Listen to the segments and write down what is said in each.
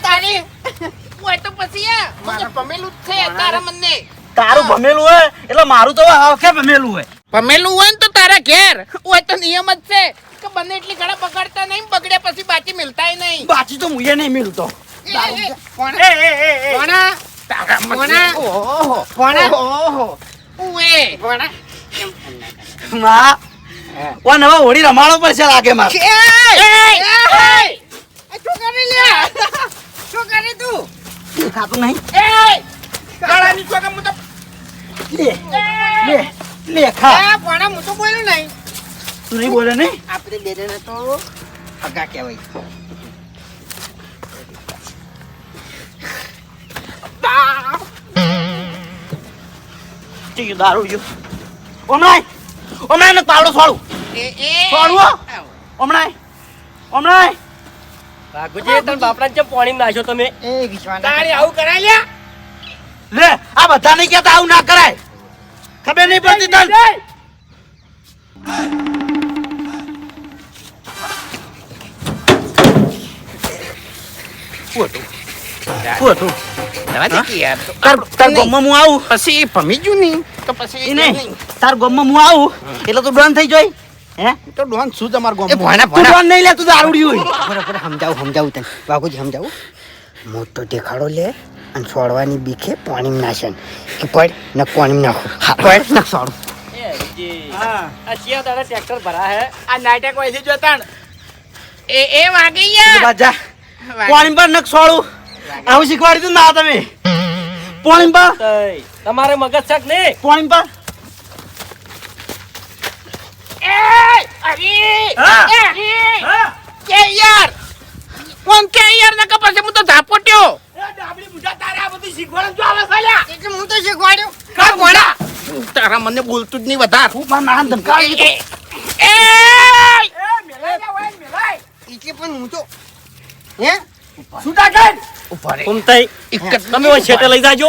તારી. ઓય તો પછી આ પમેલું છે તારા મને તારું ભમેલું હોય એટલે મારું તો આખે ભમેલું હોય. પમેલું હોય ને તો તારા ઘેર. ઓય તો નિયમ જ છે કે બને એટલી ઘણા બગાડતા નહીં બગડ્યા પછી બાકી મિલતાય નહીં. બાકી તો મુએ નહીં મિલતો. કોણ? એ એ એ એ. કોણ? તારા મને ઓહો. કોણ? ઓહો. ઓએ કોણ? માં ઓન હવે હોળી રમાડો પડશે લાગે માર. શું કરી તું? દેખાતું નહીં? એ ગળાની ચોકે હું તો લે લે લે ખા. એ પણ હું તો બોલ્યું નહીં. તું નહીં બોલે નહીં આપણે બે તો હગા કહેવાય. દારૂ જો હમણાં હમણાં ને પાવડો છોડું. છોડવો હમણાં વાઘુજી તમે બાપરા જેમ પાણી નાખ્યો તમે? એ વિશ્વાના તારી આવું કરાય લે લે આ બધા નહીં કહેતા આવું ના કરાય. ખબર નહીં પડતી તન? કે યાર. તાર તાર હું આવું? પછી ભમી ગયું નહીં તો પછી તાર ગામમાં હું આવું? એટલે તું ડોન થઈ જોઈ. હે? તો ડોન શું તમાર ગોમ તું ડોન નહીં લે તું દારૂડી હોય. બરાબર સમજાવું સમજાવું તને. બાપુજી સમજાવું. મોટો દેખાડો લે અને છોડવાની બીખે પાણી નાશન કે પડ ન પાણી નાખો. પડ ન છોડ. એ આ ચિયા દાડા ટ્રેક્ટર ભરા હે. આ નાટક હોય છે જોતાણ એ એ વાગી ગયા. બાજા. પાણી પર નક છોડું. આવું શીખવાડી તું ના તમે. પાણી પર તમારે મગજ છે કે નહીં? પાણી પર એ અરે હા. એ અરે કે યાર કોણ કે યાર નકા પછી હું તો ધાપોટ્યો. એટલે હું તો શીખવાડ્યું. કા ભણા તારા મને બોલતું જ નહીં વધાર. હું મારા ધમકાવી એ દીધો. એ એટલે પણ હું તો હે? છૂટા કર ઊભા રે. એક તમે છેટે લઈ જાજો.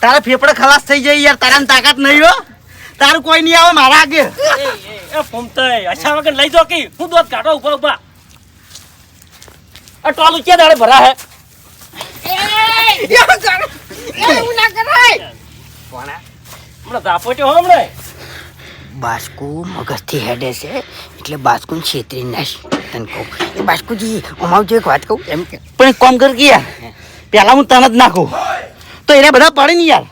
તારા ફેફડા ખલાસ થઈ જાય યાર તારામાં તાકાત નહીં હો. તારું કોઈ નહીં આવે મારા આગે. એ, એ, એ અચ્છા વગર લઈ દો કે હું દોત કાઢો ઊભા ઊભા. આ ટોલું ક્યાં દાડે ભરા હે એવું ના કરાય. હમણાં દાપોટ્યો હો હમણાં. બાસ્કુ મગજથી હેડે છે એટલે બાસ્કુ છેતરી નાશ તને કહું એ બાસ્કુજી અમારું જો એક વાત કહું એમ કે પણ કોમ કર ગયા યાર પેલા હું તને જ નાખું. તો એને બધા પડે ને યાર.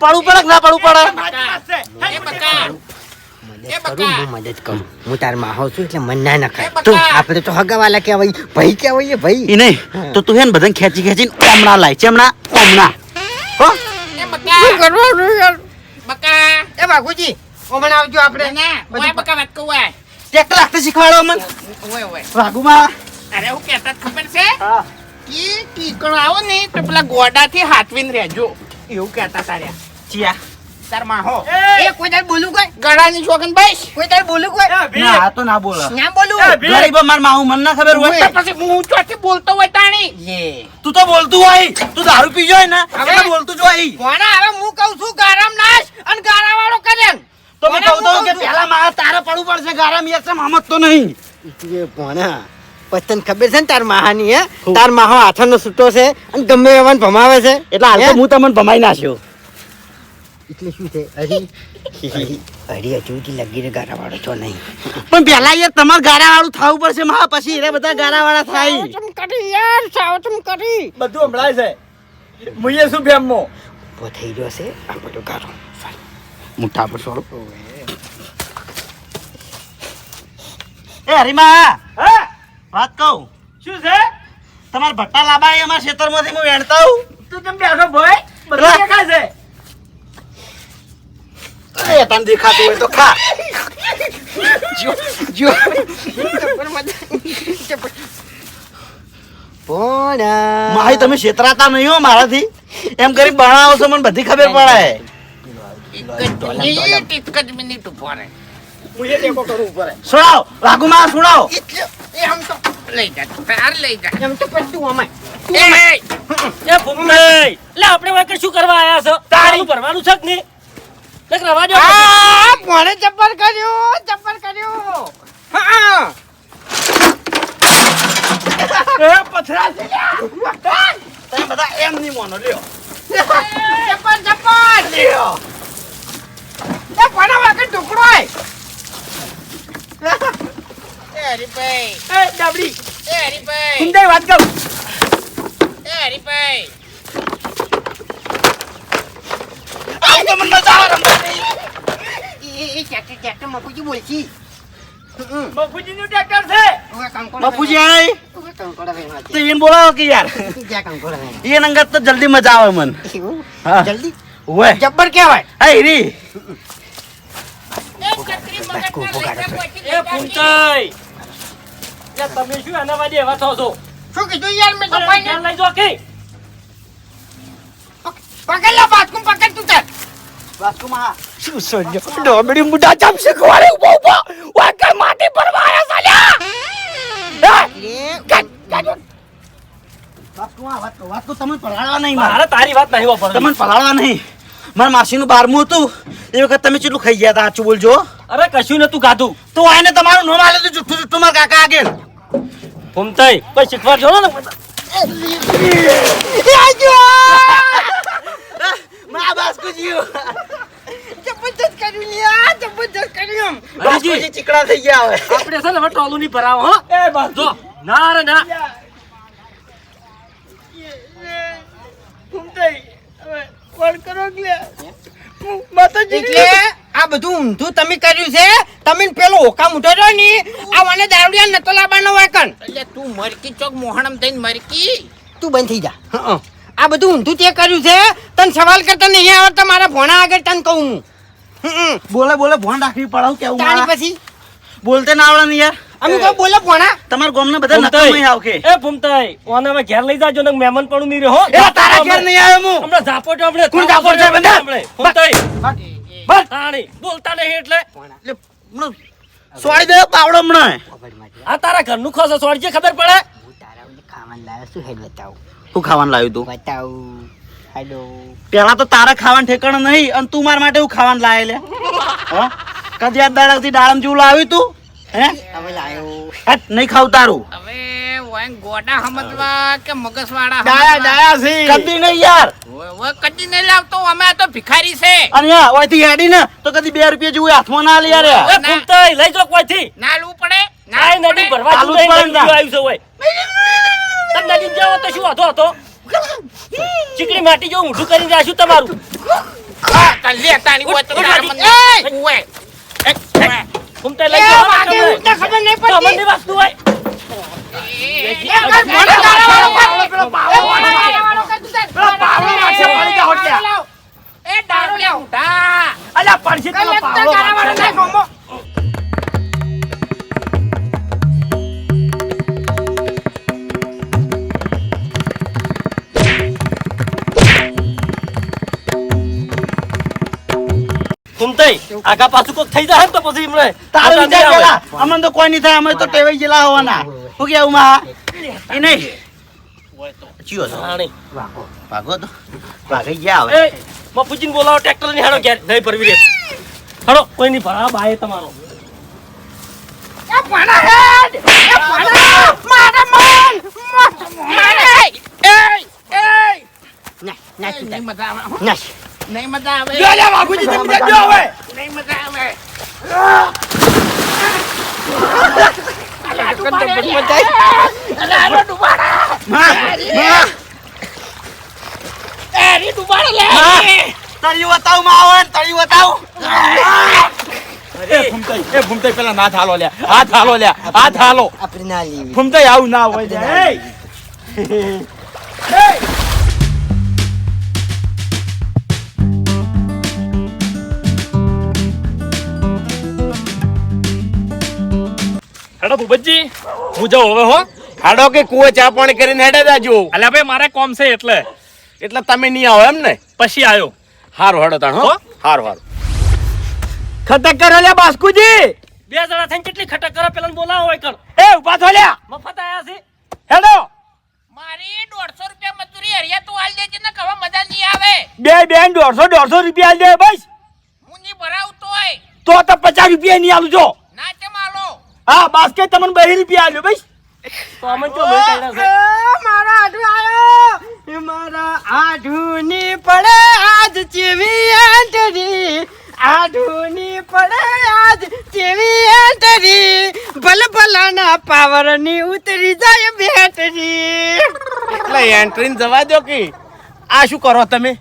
પડવું પડે કે ના પડવું પડે? મદદ કરું હું મદદ કરું. હું તાર માહો છું એટલે મન ના નખાય. બકા. આપણે તો હગાવાલા કહેવાય. ભાઈ કહેવાય ભાઈ. એ નહીં. તો તું હે ને બધાને ખેંચી ખેંચીને ઓમણા લાય. ચેમણા? ઓમણા. હો? એ બકા. બકા. એ બાપુજી ઓમણ આવજો આપણે. ના બકા વાત કહું શીખવાડો મને ઓય ઓય. વાઘુમાં? અરે હું કહેતા ખબર છે? હા. કે ટીકણો આવો ને તો પેલા ગોડાથી હાથવીને રહેજો. એવું કહેતા તાર્યા ચિયા. તાર માહો એ! કોઈ તાર બોલું કોઈ? ગળાની શોખન બસ. કોઈ તાર બોલું કોઈ? ના તો ના બોલે. ના બોલું ગરીબ માર માવું મને ના ખબર હોય. પછી હું ચોથી બોલતો હોય તાણી. યે તું તો બોલતું હોય. તું દારૂ પીજો હોય ને. એટલે બોલતું જ કોના હવે હું કહું છું ગારામ નાશ અને ગારા વાળો કરે. તો મેં કહું તો કે પેલા મારા તારે પડવું પડશે. ગારામ છે મામત તો નહીં. એ ભણા. પતન ખબર છે ને તાર માહાની હે? તાર માહો હાથનો છૂટો છે અને ગમે એવાને ભમાવે છે. એટલે હાલ તો હું? તમને ભમાઈ નાખ્યો. એટલે શું છે? હરી હરી હજુ સુધી લગી રે ગારા વાળો છો નહીં. પણ પેલા યાર તમારે ગારા વાળું થવું પડશે મહા. પછી એ બધા ગારા વાળા થાય. સાવચમ કરી યાર સાવચમ કરી. બધું હમણાં છે. મુઈએ શું ફેમો ઊભો થઈ ગયો છે. આ બધો ગારો. મુઠ્ઠા પર છોડો એ હરીમા! હા? વાત કહું? શું છે? તમારા ભટ્ટા લાંબા એ અમારા ખેતરમાંથી હું વેણતા હું તું કેમ બેઠો ભાઈ. બધું દેખાય છે? એ તને દેખાતું હોય તો ખા. જો પોણા માહી તમે છેતરાતા નહીં હો મારાથી. એમ કરી બનાવો છો મને બધી ખબર પડે એક જ એક જ મિનિટ ઊભો રહે. મુઈએ ટેકો કરવું પડે. સુણાવ વાઘુમાં સુણાવ. એ હમ તો લઈ જા તાર લઈ જા. એમ તો પછી અમાય. એ એ ફૂમતાઈ, લે આપણે વાંકડ શું કરવા આયા છો? તારું. ભરવાનું છે કે નહીં? નકર રવા દો આ પોણે ચપ્પલ કર્યો ચપ્પલ કર્યો હા. એ પથરા છે તમે બધા એમ નહીં મોનો લ્યો જપન જપન લ્યો એ કોના વાગે ટુકડો હોય એ હરીભાઈ. એ ડાબડી. એ હરીભાઈ. સુંદર વાત કહું એ હરીભાઈ. આ તો મને મફુજી ટ્રેક્ટર છે. આય. તો એને બોલાવો કે યાર? એ તો જલ્દી મજા આવે મન. જલ્દી? ઓય જબ્બર કહેવાય. હા રી. એ ચકરી તમે શું એના વાડે એવા થો છો? શું કીધું યાર મેં તો ધ્યાન લઈ જો કે પકડ લે બાથરૂમ પકડ તું તાર. શું સોજો ડોબડી મુડા ચમ શીખવાડે ઊભો ઊભો. વાકર માટી પર વાયા સાલ્યા વાસ્કુમાં વાત કહું. વાત કહું, તમને પલાળવા નહીં મારે. તારી વાત નહીં તમને પલાળવા નહીં. મારા માસીનું બારમું હતું. એ વખત તમે કેટલું ખાઈ ગયા હતા આચું બોલજો. અરે કશું નતું ખાધું. તો આને તમારું નામ આલે તો જુઠ્ઠું જુઠ્ઠું મારા કાકા આગળ ફૂમતાઈ કોઈ શીખવા જો ને મા બાસ્કુજી જબરદસ્ત કર્યું લ્યા જબરદસ્ત કર્યું બાસ્કુજી ચીકણા થઈ ગયા હવે આપણે છે ને હવે ટોલું નહીં ભરાવો હો એ બસ જો ના રે ના એટલે આ બધું ઊંધું તમે કર્યું છે? તમે પેલો હોકા મૂઠો છો ને આ મને દારૂડિયા નતો લાવવાનો હોય એટલે તું મરકી ચોક મોહણમ થઈને મરકી? તું બંધ થઈ જા. હં. આ બધું ઊંધું તે કર્યું છે તને સવાલ કરતા નહીં આવડતા મારા ભોણા આગળ તને કહું હું. બોલે બોલે ભોણ રાખવી પડે કેવું તારી પછી? બોલતે ના આવડે ને યાર. અમે તો બોલે ભોણા. તમાર ગામના બધા નકમ આવકે. એ ફૂમતાઈ ઓને હવે ઘેર લઈ જાજો ને મહેમાન પણ નહીં રહો એ તારા ઘેર નહીં આવ્યો હું. હમણાં ઝાપોટ આપણે કોણ ઝાપોટ છે બંધા? ફૂમતાઈ બસ. તાણી બોલતા નહીં એટલે. એટલે હમણાં દે પાવડો હમણાં. આ તારા ઘરનું ખોસો છે ખબર પડે? હું તારા ખાવાનું લાવ્યો છું હેડ બતાવું? શું ખાવાનું લાવ્યું તું? બતાવું. હેડો પેલા તો તારા ખાવાનું ઠેકાણ નહીં અને તું મારા માટે એવું ખાવાનું લાવે લે. હા? કદી આ દાડાથી દાડમ જેવું લાવ્યું તું? હે? હવે લાવ્યો હટ, નહીં ખાવ તારું. હવે ઓય ગોડા સમજવા કે મગસવાડા ડાયા ડાયા છે. કદી નહીં યાર. હવે કદી નહીં લાવતો. અમે આ તો ભિખારી છે. અને યા ઓયથી હેડી ને તો કદી બે રૂપિયા જેવું હાથમાં ના લે યાર. એ ફૂમતાઈ લઈ જો કોઈથી. ના લવું પડે ના નદી ભરવા ચાલુ નહીં, આવ્યું છે ઓય. તમે નદી જાઓ તો શું હતો હતો? ચીકણી માટી જેવું ઊંધું કરીને રાખ્યું તમારું. તો મને ઓય. ઓય. ફૂમતાઈ લઈ તમને. ઊંઘતા ખબર નહીં તો પડતી. અમરની વસ્તુ હોય એ, એ, એ, મને ગાળાવાળો કર. એ, મને ફૂમતાઈ આગા પાછું કોક થઈ જાય તો પછી એમણે તારું વિચાર પેલા અમને તો કોઈ નહીં થાય અમે તો ટેવાઈ ગયેલા હોવાના. શું કેવું માં? એ નહીં. ચિયો છો? ભાગો તો? ભાગી ગયા હવે. મફુજીને બોલાવો ટ્રેક્ટરની હાડો ઘેર. નહીં પરવી રે હાડો કોઈ નહીં ભરા બાય તમારો. પાણા હેડ. પાણા. મારા મન. મારે. એ, એ. ના ના તું મજા આવે. ના નહીં મજા આવે. લ્યો, લ્યો, વાઘુજી, તમે હવે. નહીં મજા આવે. ફૂમતાઈ એ ફૂમતાઈ પેલા ના થાલો લ્યા. હાથ હાલો લ્યા. હાથ હાલો. આપણે ફૂમતાઈ આવું ના હોય હેડો ભૂપતજી હું જાઉં હવે હો. હાડો કે કુવો ચા પાણી કરીને હેડે જાજો. અલ્યા ભાઈ મારે કોમ છે એટલે. એટલે તમે નહીં આવો એમ ને પછી આવ્યો હારું હેડો તાણ હો? હારું હારું. ખતક કરો લ્યા બાસ્કુજી. બે જણા થઈને કેટલી ખટક કરો પેલા બોલાવો હોય કર એ ઊભા થો લ્યા. મફત આયા છે. હેડો. મારી દોઢસો રૂપિયા મજૂરી હરિયા તું હાલ દેજે ને કવા મજા નહીં આવે. બે બેન દોઢસો દોઢસો રૂપિયા આલજે બસ. હું નહીં ભરાવતો હોય તો તો પચાસ રૂપિયા નહીં આલું આલો હા બાસ્કેટ તમને બે રૂપિયા આલ્યો ભાઈ. તો અમને ચો છે. મારા આઢું આયો મારા આઢુની પડે આજ ચેવી એન્ટરી આઢુની પડે આજ ચેવી એન્ટરી. ભલ ભલાના પાવરની ઉતરી જાય બેટરી. એટલે એન્ટ્રી જવા દો કે આ શું કરો તમે?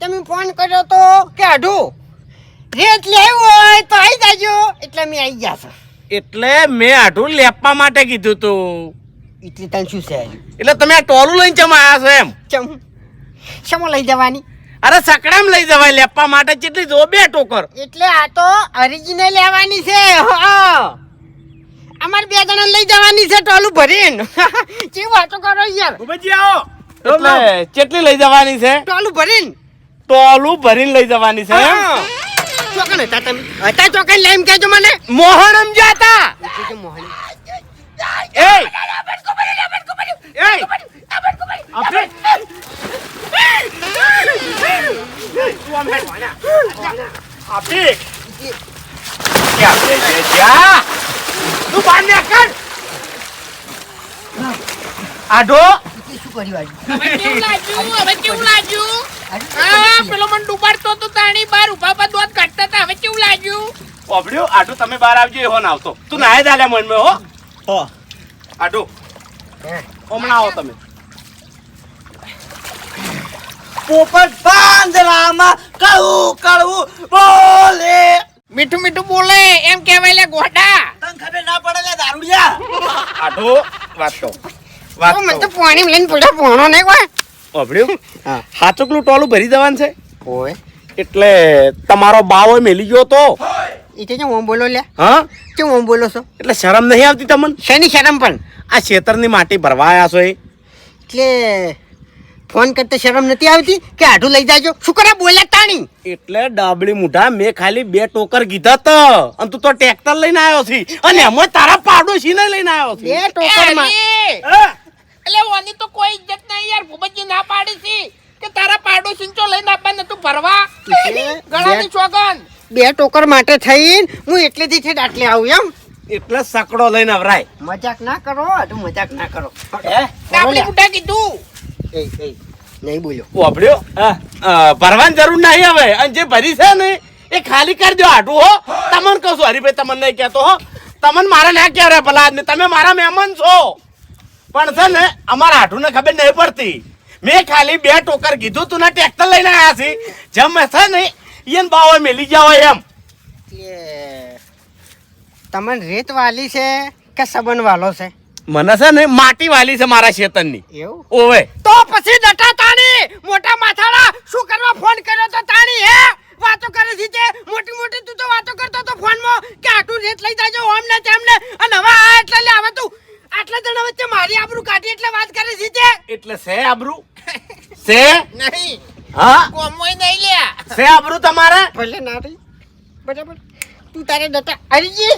તમે ફોન કર્યો તો કે આઢું રેટ લેવું હોય તો આવી જાજો. એટલે મેં આવી ગયા છો. એટલે મેં આઢું લેપવા માટે કીધું તું. એટલે તને શું છે? એટલે તમે આ ટોલું લઈને ચમ આવ્યા છો એમ? ચમ. શમો લઈ જવાની? અરે સકડામ લઈ જવાય લેપવા માટે જેટલી જો બે ટોકર. એટલે આ તો ઓરિજિનલ લેવાની છે હા. અમારે બે જણા લઈ જવાની છે ટોલું ભરીને. કેવી વાતો કરો યાર. ઉભજી આવો. એટલે કેટલી લઈ જવાની છે? ટોલું ભરીને. ટોલું ભરીને લઈ જવાની છે એમ? હા. ચોકન હતા તમે? હતા ચોકન લઈ એમ કહેજો મને. મોહન એટલે કે મોહન. એ! એ! આપણે આપણે ક્યાં છે જે જ્યાં? તું બહાર નીકળ. આઢો એટલે શું કર્યું આજે કેવું લાગ્યું? હવે કેવું લાગ્યું હા પેલો મને ડૂબાડતો તો તાણી બાર ઊભા ઊભા દોત કાઢતા હતા. હવે કેવું લાગ્યું? ઓભળ્યું આઢો તમે બહાર આવજો એવો ના આવતો. તું નાહે દાલ્યા મન હો. હો. આઢો હમણાં આવો તમે. પોપટ પાંજરામાં કળું કળું બોલે. મીઠું મીઠું બોલે. એમ કહેવાય લે ગોડા. તને ખબર ના પડે લે દારૂડિયા? આટો વાત તો. વાત મને તો પાણી લઈને પડ્યો પોણો ને કોઈ ઓભળ્યું હા. હાચકલું ટોલું ભરી દેવાનું છે? ઓય. એટલે તમારો બાવો મેલી ગયો તો? એ કે હું બોલો લે? હા? કે હું બોલો છો? એટલે શરમ નહીં આવતી તમને? શેની શરમ પણ? આ ખેતરની માટી ભરવા આવ્યા છો એ. એટલે ફોન કરતા શરમ નથી આવતી કે આઢું લઈ જાજો? શું કરે બોલ્યા તાણી? એટલે ડાબડી મુઢા મેં ખાલી બે ટોકર કીધા તો. અને તું તો ટ્રેક્ટર લઈને આવ્યો છી. અને એમાં તારા પાડોશીને લઈને આવ્યો બે ટોકર ટોકરમાં એટલે ઓની તો કોઈ ઇજ્જત નહીં યાર ભૂપતજી ના પાડી છે કે તારા પાડોશી ચો લઈને આપવા તું ભરવા ગળાની ચોગન. બે ટોકર માટે થઈને હું એટલેથી છે દાટલે આવું એમ? એટલે સકડો લઈને અવરાય મજાક ના કરો તું મજાક ના કરો. હે? ડાબલી બુઢા કીધું. એ એ નહીં બોલ્યો. વાપર્યો ભરવાની જરૂર નહીં હવે. અને જે ભરી છે ને એ ખાલી કરી દો આટું હો. તમને કહું છું હરીભાઈ તમને નહીં કહેતો હો. તમને મારા ના કહેવાય ભલા તમે મારા મહેમાન છો. પણ છે ને અમારા આટું ને ખબર નહીં પડતી. મેં ખાલી બે ટોકર કીધું તું ને ટ્રેક્ટર લઈને આવ્યા છે. જેમ છે ને એને બાવો મેલી જાવ એમ. એટલે તમને રેત વાલી છે કે સબન વાલો છે? મને છે ને માટી વાલી છે મારા શેતનની એવું? ઓવે. તો પછી દટા તાણી મોટા માથાડા શું કરવા ફોન કર્યો તો તાણી હે? વાતો કરે છે તે? મોટી મોટી તું તો વાતો કરતો તો ફોનમાં કે આટલું રેત લઈ જાજો ઓમ ને તેમ ને અને હવે આ એટલે લે હવે તું આટલા જણા વચ્ચે મારી આબરૂ કાઢી એટલે વાત કરે છે તે? એટલે છે આબરૂ? છે? નહીં. હા? કોમોય નહીં લ્યા છે આબરૂ તમારે? ભલે ના રહી. બરાબર. તું તારે દટા હરીજી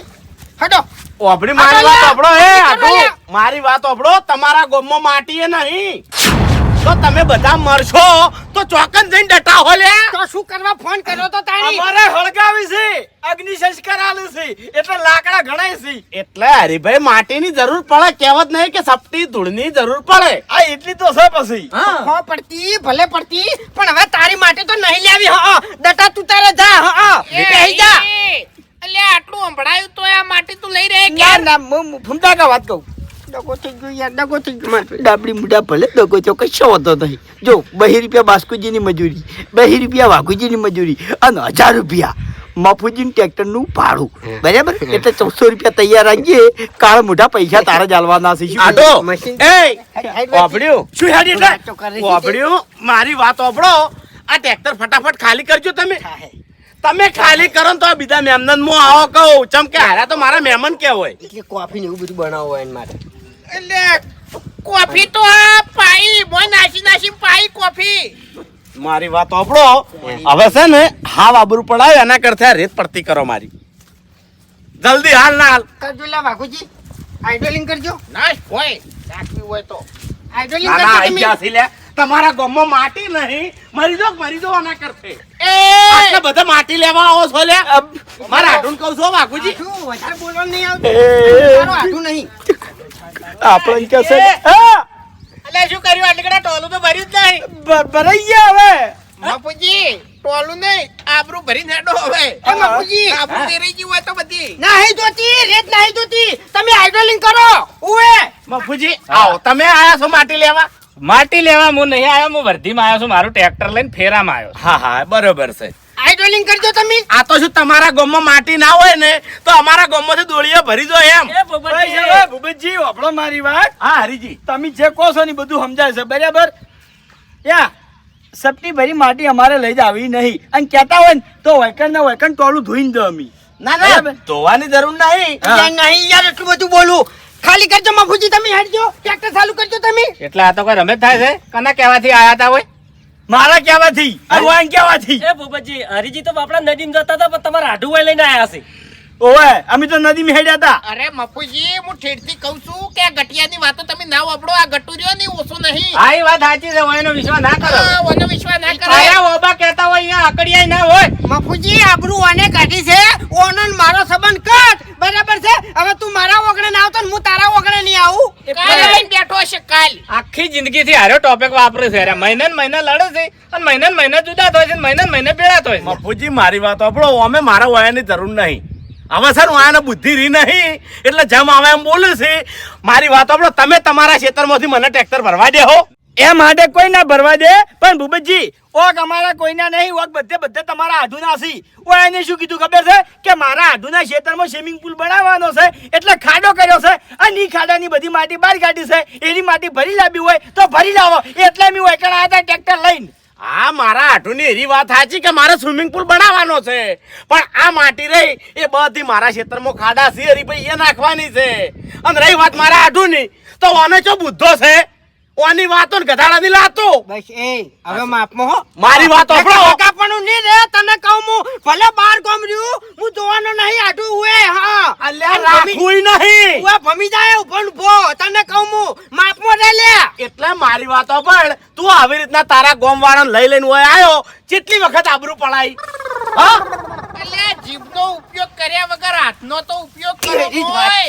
હટો. ઓભળી મારી વાત આપડો હે આટુ મારી વાત આપડો તમારા ગોમમાં માટી એ નહીં. તો તમે બધા મરશો. તો ચોકન જઈને ડટા હો લે તો શું કરવા ફોન કર્યો તો તાણી? અમારે હળગાવી છે. અગ્નિ સંસ્કાર આલે છે. એટલે લાકડા ઘણાય છે. એટલે હરીભાઈ માટીની જરૂર પડે કહેવત નહીં કે સપટી ધૂળની જરૂર પડે. આ એટલી તો છે પછી. હો. પડતી ભલે પડતી પણ હવે તારી માટે તો નહીં લેવી હો દટા તું તારે જા હા બેહી જા. એટલે આટલું સંભળાયું તો આ માટી તું લઈ રહે ના કે ના હું ફૂમતા કા વાત કહું? દગો થઈ ગયો યાર દગો થઈ ગયો. ડાબડી મુઢા ભલે દગો છો કશો હોતો નહીં. જો બહી રૂપિયા બાસ્કુજીની મજૂરી બહી રૂપિયા વાઘુજીની મજૂરી અને હજાર રૂપિયા મફુજીની ટ્રેક્ટરનું ભાડું. બરાબર? એટલે ચૌદસો રૂપિયા તૈયાર રાખીએ. કાળા મોટા પૈસા તારા જ છે. આટો! એ! શું હેડી એટલે? મારી વાત ઓભળો આ ટ્રેક્ટર ફટાફટ ખાલી કરજો તમે. તમે ખાલી કરો તો આ બીજા મહેમાન હું આવો કહું. ચમ કે હારા તો મારા મહેમાન કે હોય એટલે કોફી ને એવું બધું બનાવવું હોય એના માટે. એટલે કોફી તો આ પાઈ મોય નાસી નાસી પાઈ કોફી. મારી વાત ઓભળો હવે છે ને હા આબરૂ પડાવે એના કરતા રેત પડતી કરો મારી. જલ્દી હાલ ના હાલ. કરજો લે વાઘુજી આઈડોલિંગ કરજો. ના હોય. રાખવી હોય તો. આઈડોલિંગ ના ના કરજો આઈ તમે લે. તમારા ગામમાં માટી નહીં. મરી જો મરી જો આના કરતે. એ! આટલા બધા માટી લેવા આવો છો લે? મારા આટું કહું છો આઠું વધારે બોલવાનું નહીં આવતું. તારું આઠું નહીં. આપણે કે છે અલે શું કર્યું? આટલી ટોલું તો ભર્યું જ નહીં. ભરાઈ ગયા હવે. બાપુજી ટોલું નહીં આબરૂ ભરી નાડો હવે. એ બાપુજી આબરૂ તેરી ગયું હોય તો બધી. નહીં જોતી રેત નહીં જોતી તમે હાઇડ્રોલિંગ કરો. ઉવે! બાપુજી આવો. તમે આયા છો માટી લેવા? માટી લેવા હું નહીં આવ્યો હું વર્ધીમાં આવ્યો છું. મારું ટ્રેક્ટર લઈને ફેરામાં આવ્યો હા હા બરોબર છે. હાઇડ્રોલિંગ કરજો તમે. આ તો શું તમારા ગામમાં માટી ના હોય ને તો અમારા ગામમાંથી દોડીએ ભરી દો એમ. ભૂપતજી. વાપરો મારી વાત. હા હરીજી. તમે જે કહો છો ને બધું સમજાય છે બરાબર? યા સપટી ભરી માટી અમારે લઈ જ આવી નહીં. અને કહેતા હોય ને તો વૈકણ ને વૈકણ ટોળું ધોઈને દો અમી. ના ના ધોવાની જરૂર નહીં. નહીં યાર એટલું બધું બોલું. ખાલી કરજો મફુજી તમે હેડજો. ટ્રેક્ટર ચાલુ કરજો તમે. એટલે આ તો કોઈ રમે થાય છે? કના કહેવાથી આયા હતા હોય? મારા કહેવાથી, ભગવાન વાન કહેવાથી. એ ભૂપતજી હરીજી તો આપણા નદીમાં જતા હતા, પણ તમારા વાય લઈને આયા છે ઓવે અમે તો નદીમાં હેડ્યા હતા અરે મફુજી હું ઠેરથી કહું છું કે આ ગટિયાની વાતો તમે ના વાપરો આ ગટુ રહ્યો ને ઓછો નહીં. હા એ વાત સાચી છે હું વિશ્વાસ ના કરો. આ વિશ્વાસ ના કરો. અરે ઓબા કહેતા હોય અહીંયા આકડિયા ના હોય. મફુજી આબરૂ ઓને કાઢી છે ઓનો મારો સંબંધ કટ બરાબર છે? હવે તું મારા ઓગણે ના આવતો ને હું તારા ઓગણે નહીં આવું. કાલ આવીને બેઠો હશે કાલ. આખી જિંદગી થી હારો ટોપિક વાપરે છે અરે મહિને ને મહિને લડે છે અને મહિને ને મહિને જુદા થાય છે અને મહિને ને મહિને ભેળા થાય છે. મફુજી મારી વાત આપણો અમે મારા વયાની જરૂર નહીં. હવે સર હું આને બુદ્ધિ રહી નહીં. એટલે જેમ આવે એમ બોલું છે, મારી વાત આપણો તમે તમારા ક્ષેત્રમાંથી મને ટ્રેક્ટર ભરવા દે હો. એ માટે કોઈ ના ભરવા દે, પણ ભૂપતજી, ઓક અમારા કોઈના નહીં, ઓક બધે બધે તમારા આધુના સી ઓ એને શું કીધું ખબર છે? કે મારા આધુના ખેતરમાં સ્વિમિંગ પુલ બનાવવાનો છે. એટલે ખાડો કર્યો છે. અને ઈ ખાડાની બધી માટી બહાર કાઢી છે. એની માટી ભરી લાવી હોય તો ભરી લાવો. એટલે મેં હોય આવ્યા હતા ટ્રેક્ટર લઈને. હા મારા આઠુની એવી વાત સાચી કે મારે સ્વિમિંગ પુલ બનાવવાનો છે. પણ આ માટી રહી એ બધી મારા ક્ષેત્રમાં ખાડા છે હરી ભાઈ એ નાખવાની છે. અને રહી વાત મારા આઠુની તો ઓને ચો બુદ્ધો છે? ઓની વાતો ને ગધાડાની લાતો. બસ એ હવે માપમાં હો. મારી વાત સાંભળો. કાપવાનું નહીં રે તને કહું હું ભલે બાર ગમ રહ્યું હું જોવાનો નહીં આટું ઉએ હા. અલ્યા અને નહીં. ઉએ ભમી જાય ઊભો ને તને કહું હું માપમાં રે લે. એટલે મારી વાતો પણ તું આવી રીતના તારા ગોમ વાળાને લઈ લઈને ઓય આવ્યો કેટલી વખત આબરૂ પડાઈ. હા? એટલે જીભનો ઉપયોગ કર્યા વગર હાથનો તો ઉપયોગ કરવો હોય.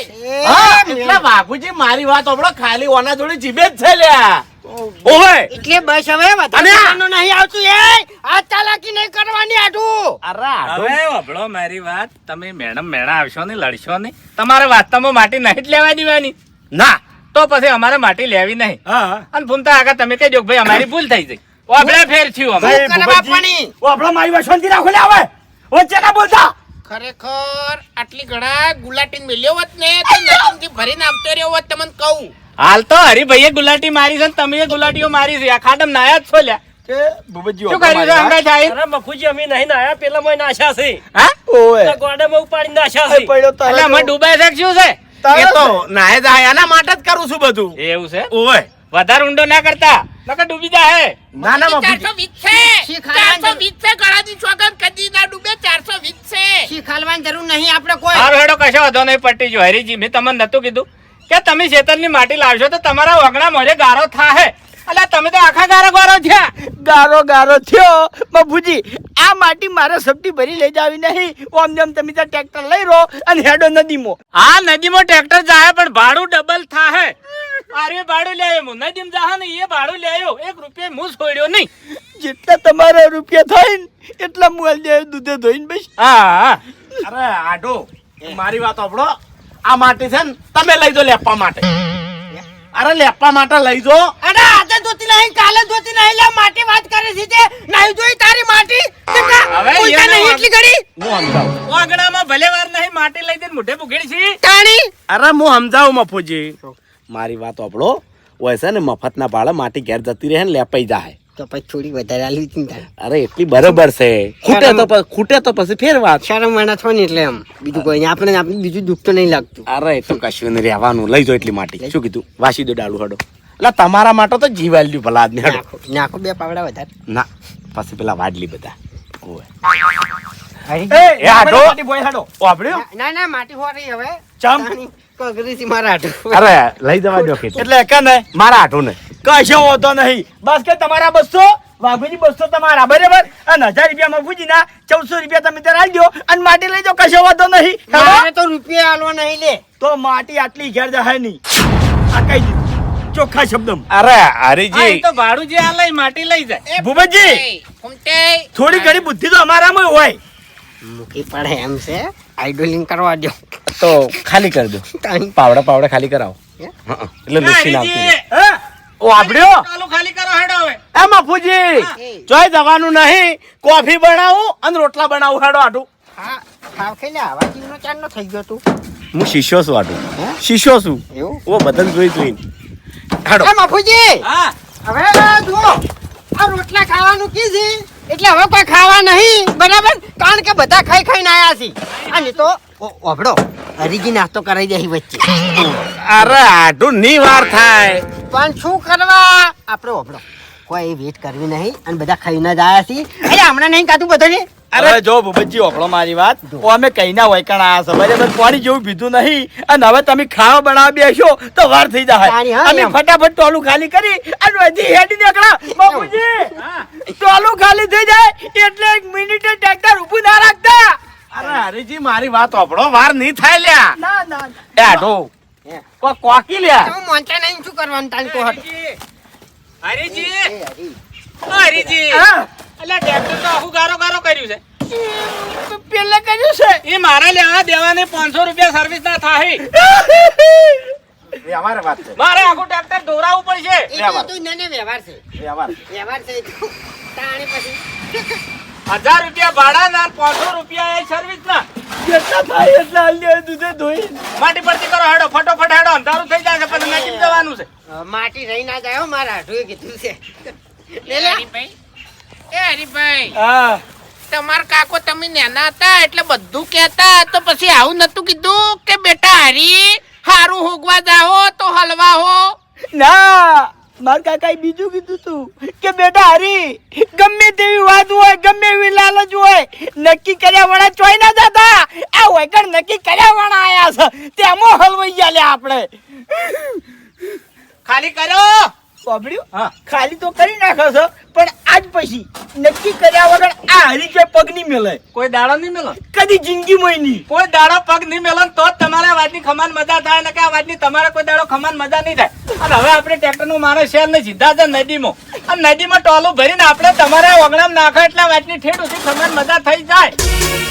હા? એટલે બાપુજી મારી વાત આપણો ખાલી ઓના જોડે જીભે જ છે લ્યા. ઓય એટલે બસ હવે વધારે અને આ- બોલવાનું નહીં આવતું એ આ ચાલાકી નહીં કરવાની આટું અરે હવે વભળો મારી વાત તમે મેડમ મેળા આવશો ને લડશો નહીં તમારે વાસ્તવમાં માટી નહીં જ લેવા દેવાની. ના! તો પછી અમારે માટી લેવી નહીં. હા અને ભૂમતા આગળ તમે કહેજો કે ભાઈ અમારી ભૂલ થઈ ગઈ. ઓબળે ફેર થયું અમારે આપણો મારી વાત શાંતિ રાખો લે આવે વચ્ચે ના બોલતા. ખરેખર આટલી ઘણા ગુલાટી મેલ્યો હોત ને તો નદીમાંથી ભરીને આવતો રહ્યો હોત તમને કહું. હાલ તો હરિભાઈએ ગુલાટી મારી છે તમે ગુલાટીઓ મારી છે. આ ખાડમ નાયા જ છો લ્યા. કે ભૂપતજી શું વાપરો કર્યું છે મારી વાત. અંગા સાહેબ અરે મફુજી અમે નહીં નાયા. પેલા મોય નાશા છે. હા? ઓવે. તો ગોડામાં ઉપાડીને નાશા એ છે. પડ્યો તારે એટલે અમે તો- ડૂબાય છે કે શું છે? તારે એ તો નાય જાય એના માટે જ કરું છું બધું. એવું છે? વધારે ઊંડો ના કરતા. નકર ડૂબી જાય. ના ના. ચારસો વીસ છે. ચારસો વીસ છે ગળાની ચોગન કદી ના ડૂબે ચારસો વીસ છે. જરૂર નહીં. આપણે કોઈ હેડો કશો વધો નહીં પટ્ટી જો હરીજી મેં તમને નતું કીધું. કે તમે ખેતરની માટી લાવશો તો તમારા વગણા મોરે ગારો થાહે. એટલે તમે તો આખા ગારો ગારો થયા ગારો ગારો થયો. બાપુજી આ માટી મારે સબટી ભરી લઈ જાવી નહીં. ઓમ જેમ તમે ત્યાં ટ્રેક્ટર લઈ રહો અને હેડો નદીમાં. આ નદીમાં ટ્રેક્ટર જાય પણ ભાડું ડબલ થાહે. અરે ભાડું લે આવ્યો. નદીમ જાહે ને એ ભાડું લે આવ્યો. એક રૂપિયા મું છોડ્યો નહીં. જેટલા તમારા રૂપિયા થાય ને એટલા મું દૂધે ધોઈને બસ. હા હા. અરે આડો મારી વાત સાંભળો. આ માટી છે ને તમે લઈ જો લેપવા માટે. અરે લેપવા માટે લઈ જાઓ. અરે આજે જોતી નહીં કાલે જોતી નહીં લે માટી વાત કરે છે તે નહીં જોઈ તારી માટી? હવે ઉલટા એનો નહીં એટલી ઘડી? હું સમજાવું? વાગણામાં ભલે વાર નહીં માટી લઈ દે મોઢે પુગેડી છે. તાણી? અરે હું સમજાવું મફુજી. મારી વાત આપણો ઓય છે ને મફતના ભાડે માટી ઘેર જતી રહે ને લેપાઈ જાય. તો પછી થોડી વધારે આલવી ચિંતા. અરે એટલી બરોબર છે. ખૂટે તો ખૂટે તો પછી ફેર વાત. શરમ વાળા છો ને એટલે એમ. બીજું કોઈ આપણે આપણે બીજું દુઃખ તો નહીં લાગતું. અરે એ તો કશું નહીં. રહેવાનું. લઈ જો એટલી માટી. શું કીધું? વાસી દો ડાળું હડો. એટલે તમારા માટે તો જીવ આલ્યું ભલા આદમી હડો. નાખો. બે પાવડા વધારે. ના પછી પેલા વાડલી બધા. ઓય. એ એ હાડો. માટી ભોય હાડો. વાપર્યું? ના ના માટી હોરી હવે. ચમ. મારા હાટુ અરે લઈ જવા દો એટલે કે ને મારા હાથું ને. કશો હોતો નહીં. બસ કે તમારા બસો વાઘુજી બસો તમારા બરાબર? અને હજાર રૂપિયા મફુજીના ચૌદસો રૂપિયા તમે ત્યાં રાખજો અને માટી લઈ જાઓ કશો હોતો નહીં. તો રૂપિયા આલવા નહીં લે. તો માટી આટલી ઘેર જાય નહીં. આ કઈ દીધું ચોખ્ખા શબ્દમાં. અરે હરીજી. તો ભાડું જે આ લઈ માટી લઈ જાય. ભૂપતજી થોડી ઘણી બુદ્ધિ તો અમારામાં હોય. મૂકી પડે એમ છે. આઈડોલિંગ કરવા દો. તો ખાલી કરી દો. પાવડા પાવડા ખાલી કરાવો. હે? હં, હં. એટલે લુસી ના આવતી ઓ આપડ્યો ચાલુ ખાલી કરો હેડો હવે. એ મફુજી જોઈ જવાનું નહીં કોફી બનાવું અને રોટલા બનાવું હેડો આટું. હા ખાવ ખાઈ લે આવા જીવનો ચાંદલો થઈ ગયો તું. હું શિષ્યો છું આટું? શિષ્યો છું. એવું? ઓ બદન જોઈ હેડો. એ બાપુજી હા. હવે જો આ રોટલા ખાવાનું કીધી. એટલે હવે કોઈ ખાવા નહીં બરાબર? કારણ કે બધા ખાઈ ખાઈને આયા છે. અને તો ઓ- ઓભળો હરીજી નાસ્તો કરાવી દે વચ્ચે. અરે આટું ની વાર થાય. પણ શું કરવા? આપણે ઓભળો કોઈ વેટ કરવી નહીં અને બધા ખાઈને જ આયા છે અરે હમણાં નહીં કાતું બધો અરે. જો ભૂપતજી ઓપડો મારી વાત. તો અમે કઈ ના હોય કણ આયા છે બરાબર પાણી જેવું પીધું નહીં. અને હવે તમે ખાવા બનાવી બેસો તો વાર થઈ જાય. અમે ફટાફટ ટોલું ખાલી કરી અને હજી હેડી નીકળા. બાપુજી ટોલું ખાલી થઈ જાય એટલે એક મિનિટે ટ્રેક્ટર ઊભું ના રાખતા. અરે હરીજી મારી વાત ઓપડો વાર નહીં થાય લ્યા. ના ના એ આટો કોકી લ્યા? તું મોંચા નહીં શું કરવાનું તાન તો હટ? હરીજી! હરીજી! હા, એટલે ટ્રેક્ટર તો આખું ગારો ગારો કર્યું છે. તો પેલે કર્યું છે. એ મારા લેવા દેવાને પાંચસો રૂપિયા સર્વિસ ના થાય વ્યવહાર વાત છે. મારે આખું ટ્રેક્ટર દોરાવવું પડશે. એ તો બધું વ્યવહાર છે. વ્યવહાર વ્યવહાર છે તાણે પછી. હજાર રૂપિયા ભાડા ના પાંચસો રૂપિયા એ સર્વિસ ના. જેટલા થાય એટલા હાલી દૂધે ધોઈ. માટી પડતી કરો હેડો ફટોફટ હેડો અંધારું થઈ જાય છે પછી નાખી દેવાનું છે? માટી રહી ના જાય હો મારા હાથુએ કીધું છે. એ હરીભાઈ એ હરીભાઈ હા. તમાર કાકો તમે નાના હતા એટલે બધું કહેતા તો પછી આવું નતું કીધું કે બેટા હરી હારું હોગવા જાઓ તો હલવા હો. ના. મારા કાકાએ બીજું કીધું તું કે બેટા હરી, ગમે તેવી વાત હોય, ગમે એવી લાલચ હોય, નક્કી કર્યા વાળા ચોઈ ના જતા. આ વગર નક્કી કર્યા વાળા આયા છે. તેમાં હલવાઈ ગયા લે આપણે. ખાલી કર્યો સાંભળ્યું ખાલી તો કરી નાખો છો પણ આજ પછી નક્કી કર્યા વગર આ હરી જે પગ નહીં મેલે કોઈ દાડો નહીં મેલે? કદી જિંદગીમાં નહીં. કોઈ દાડો પગ નહીં મેલે તો જ તમારા વાતની ખમાન મજા થાય ને કે આ વાતની તમારે કોઈ દાડો ખમાન મજા નહીં થાય. અને હવે આપણે ટ્રેક્ટરનું મારે શેર ને સીધા છે નદીમાં. અને નદીમાં ટોલું ભરીને આપણે તમારા ઓગણામ નાખો એટલે વાતની ઠેઠ સુધી ખમાન મજા થઈ જાય.